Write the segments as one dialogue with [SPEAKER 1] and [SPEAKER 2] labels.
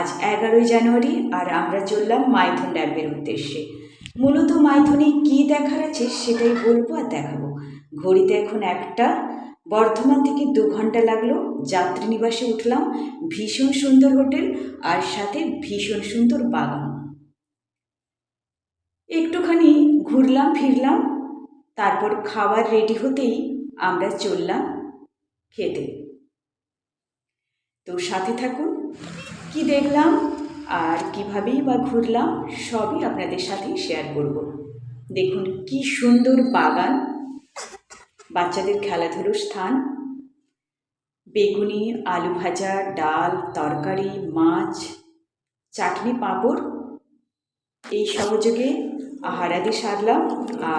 [SPEAKER 1] আজ এগারোই জানুয়ারি আর আমরা চললাম মাইথন ড্যামের উদ্দেশ্যে। মূলত মাইথনে কী দেখার আছে সেটাই বলব আর দেখাবো। ঘড়িতে এখন একটা, বর্ধমান থেকে দু ঘণ্টা লাগল, যাত্রী নিবাসে উঠলাম, ভীষণ সুন্দর হোটেল আর সাথে ভীষণ সুন্দর বাগান। একটুখানি ঘুরলাম, ফিরলাম, তারপর খাবার রেডি হতেই আমরা চললাম খেতে। তো সাথে থাকুন কি দেখলাম আর কিভাবেই বা ঘুরলাম, সবই আপনাদের সাথেই শেয়ার করব। দেখুন কি সুন্দর বাগান, বাচ্চাদের খেলাধুলোর স্থান, বেগুনি, আলু ভাজা, ডাল, তরকারি, মাছ, চাটনি, পাঁপড়, এই সহযোগে আহারাদি সারলাম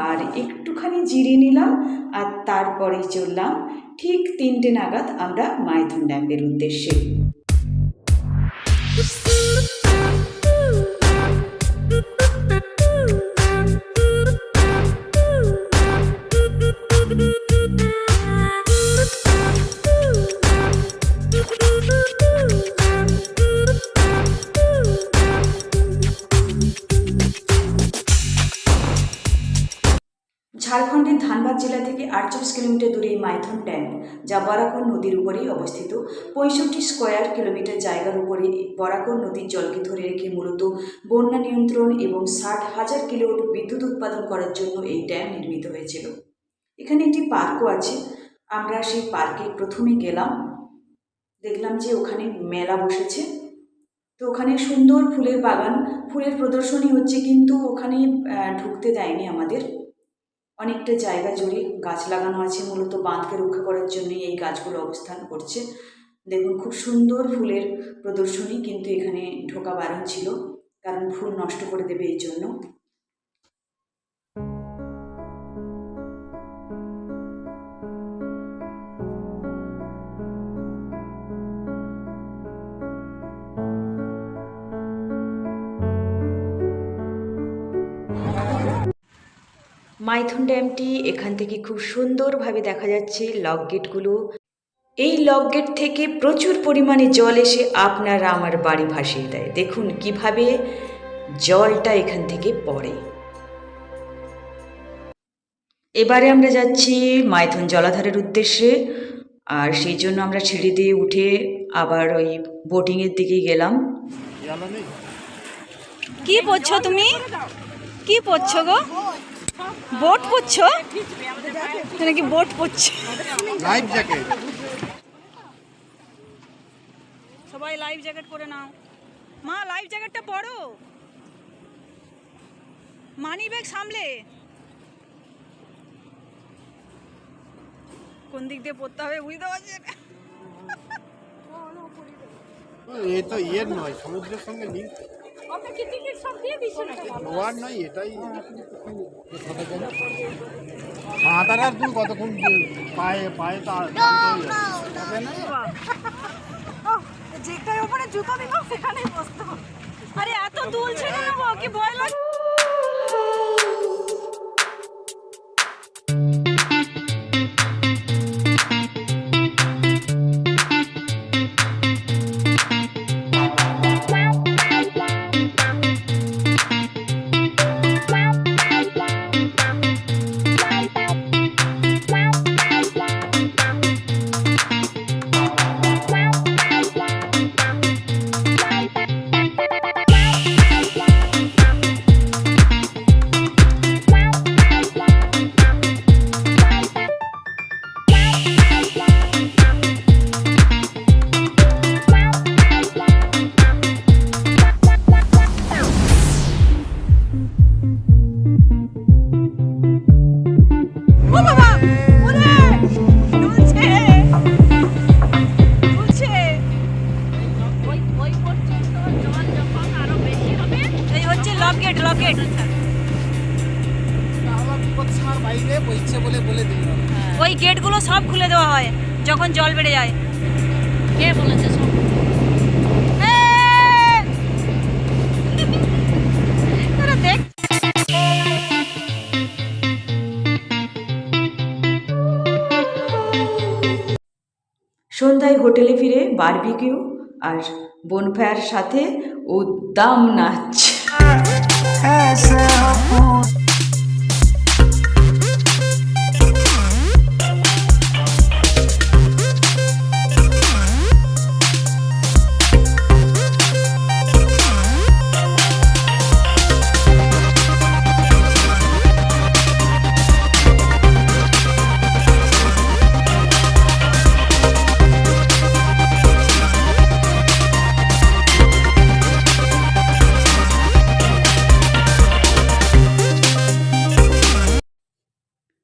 [SPEAKER 1] আর একটুখানি জিরিয়ে নিলাম আর তারপরে চললাম, ঠিক তিনটে নাগাদ আমরা মাইথন ড্যামের উদ্দেশ্যে। আটচল্লিশ কিলোমিটার দূরে মাইথন ড্যাম যা বরাকর নদীর উপরেই অবস্থিত। পঁয়ষট্টি স্কোয়ার কিলোমিটার জায়গার উপরে বরাকর নদীর জলকে ধরে রেখে মূলত বন্যা নিয়ন্ত্রণ এবং ষাট হাজার কিলোওয়াট বিদ্যুৎ উৎপাদন করার জন্য এই ড্যাম নির্মিত হয়েছিল। এখানে একটি পার্কও আছে। আমরা সেই পার্কে প্রথমে গেলাম। দেখলাম যে ওখানে মেলা বসেছে। তো ওখানে সুন্দর ফুলের বাগান। ফুলের প্রদর্শনী হচ্ছে কিন্তু ওখানে ঢুকতে দেয়নি আমাদের। অনেকটা জায়গা জুড়ে গাছ লাগানো আছে, মূলত বাঁধকে রক্ষা করার জন্যই এই গাছগুলো অবস্থান করছে। দেখুন, খুব সুন্দর ফুলের প্রদর্শনী কিন্তু এখানে ঢোকা বারণ ছিল, কারণ ফুল নষ্ট করে দেবে এই জন্য। মাইথন ড্যামটি এখান থেকে খুব সুন্দরভাবে দেখা যাচ্ছে লক গেটগুলো। এই লক গেট থেকে প্রচুর পরিমাণে জল এসে আপনারা আমার বাড়ি ভাসিয়ে দেয়। দেখুন কীভাবে জলটা এখান থেকে পড়ে। এবারে আমরা যাচ্ছি মাইথন জলাধারের উদ্দেশ্যে আর সেই জন্য আমরা সিঁড়ি দিয়ে উঠে আবার ওই বোটিংয়ের দিকে গেলাম।
[SPEAKER 2] কি পড়ছো তুমি? কি পড়ছো গো? বোট পড়ছো নাকি বোট পড়ছো
[SPEAKER 3] লাইফ জ্যাকেট
[SPEAKER 2] সবাই লাইফ জ্যাকেট পরে নাও। মা লাইফ জ্যাকেটটা পরো। মানি ব্যাগ সামলে। কোন দিক দিয়ে পড়তে হবে বুঝতে পারছি না।
[SPEAKER 3] এ তো ইয়ের নয় সমুদ্রের সঙ্গে লিঙ্ক নয় এটাই। সাঁতার আর তুমি কতক্ষণ পায়ে পায়ে তো
[SPEAKER 2] ওপরে জুতো দিল সেখানেই বসতো। আরে এত দুলছে কেন কি ভয় লাগে লকেট লকেট
[SPEAKER 3] বাইরে বইছে বলে বলে দিল
[SPEAKER 2] ওই গেটগুলো সব খুলে দেওয়া হয় যখন জল বেড়ে যায়। কে বলেছে সব?
[SPEAKER 1] সন্ধ্যায় হোটেলে ফিরে বারবিকিউ আর বনফায়ার সাথে উদ্দাম নাচ।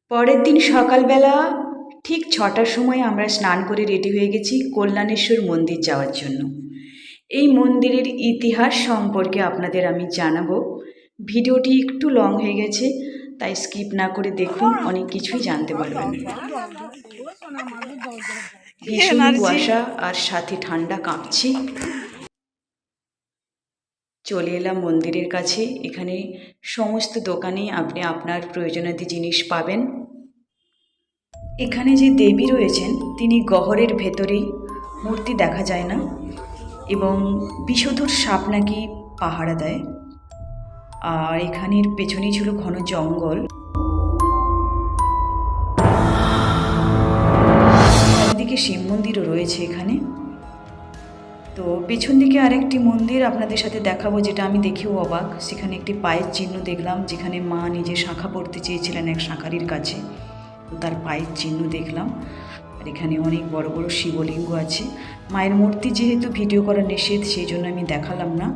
[SPEAKER 1] পরের দিন সকালবেলা ঠিক ছটার সময় আমরা স্নান করে রেডি হয়ে গেছি কল্যাণেশ্বর মন্দির যাওয়ার জন্য। এই মন্দিরের ইতিহাস সম্পর্কে আপনাদের আমি জানাব। ভিডিওটি একটু লং হয়ে গেছে, তাই স্কিপ না করে দেখুন, অনেক কিছুই জানতে পারবেন। ভীষণ. কুয়াশা আর সাথে ঠান্ডা কাঁপছি। চলে এলাম মন্দিরের কাছে। এখানে সমস্ত দোকানে আপনি আপনার প্রয়োজনীয় জিনিস পাবেন। এখানে যে দেবী রয়েছেন, তিনি গহরের ভেতরেই মূর্তি দেখা যায় না এবং বিষধর সাপ নাকি পাহারা দেয়। আর এখানের পেছনেই ছিল ঘন জঙ্গল। চারিদিকে শিব মন্দিরও রয়েছে এখানে। তো পেছন দিকে আরেকটি মন্দির আপনাদের সাথে দেখাবো, যেটা আমি দেখেও অবাক। সেখানে একটি পায়ের চিহ্ন দেখলাম, যেখানে মা নিজে শাখা পড়তে চেয়েছিলেন এক শাঁখারির কাছে। তো তার পায়ের চিহ্ন দেখলাম, আর এখানে অনেক বড় বড় শিবলিঙ্গ আছে। মায়ের মূর্তি যেহেতু ভিডিও করা নিষেধ, সেই জন্য আমি দেখালাম না।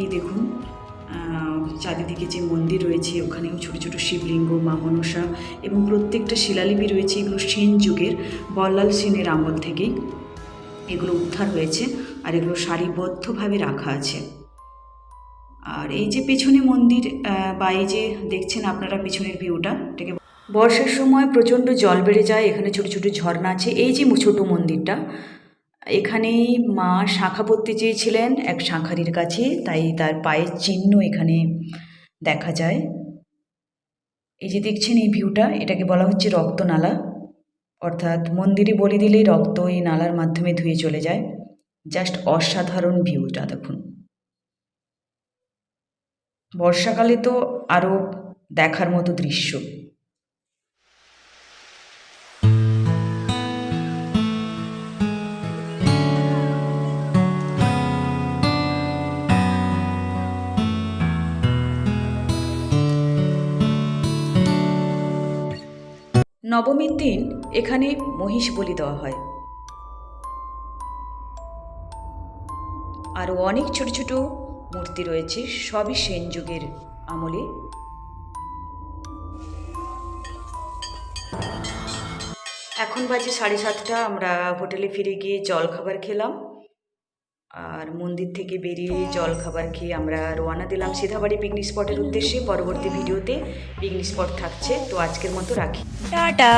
[SPEAKER 1] এই দেখুন চারিদিকে যে মন্দির রয়েছে, ওখানেও ছোট ছোট শিবলিঙ্গ, মা মনসা এবং প্রত্যেকটা শিলালিপি রয়েছে। এগুলো সেন যুগের, বল্লাল সেনের আমল থেকেই এগুলো উদ্ধার হয়েছে। আর এগুলো সারিবদ্ধভাবে রাখা আছে। আর এই যে পেছনে মন্দির বা এই যে দেখছেন আপনারা পেছনের ভিউটা, এটাকে বর্ষার সময় প্রচণ্ড জল বেড়ে যায়, এখানে ছোটো ছোটো ঝর্ণা আছে, এই যে ছোটো মন্দিরটা, এখানেই মা শাখা পড়তে চেয়েছিলেন এক শাঁখারির কাছে, তাই তার পায়ের চিহ্ন এখানে দেখা যায়। এই যে দেখছেন এই ভিউটা, এটাকে বলা হচ্ছে রক্তনালা, অর্থাৎ মন্দিরে বলি দিলেই রক্ত এই নালার মাধ্যমে ধুয়ে চলে যায়। জাস্ট অসাধারণ ভিউটা দেখুন। বর্ষাকালে তো আরও দেখার মতো দৃশ্য। নবমীর দিন এখানে মহিষ বলি দেওয়া হয়। আরও অনেক ছোট ছোট মূর্তি রয়েছে, সবই সেন যুগের আমলে। এখন বাজে সাড়ে সাতটা, আমরা হোটেলে ফিরে গিয়ে জল খাবার খেলাম। আর মন্দির থেকে বেরিয়ে জল খাবার খেয়ে আমরা রোয়ানা দিলাম সিধাবাড়ি পিকনিক স্পটের উদ্দেশ্যে। পরবর্তী ভিডিওতে পিকনিক স্পট থাকছে। তো আজকের মতো রাখি।
[SPEAKER 2] টাটা।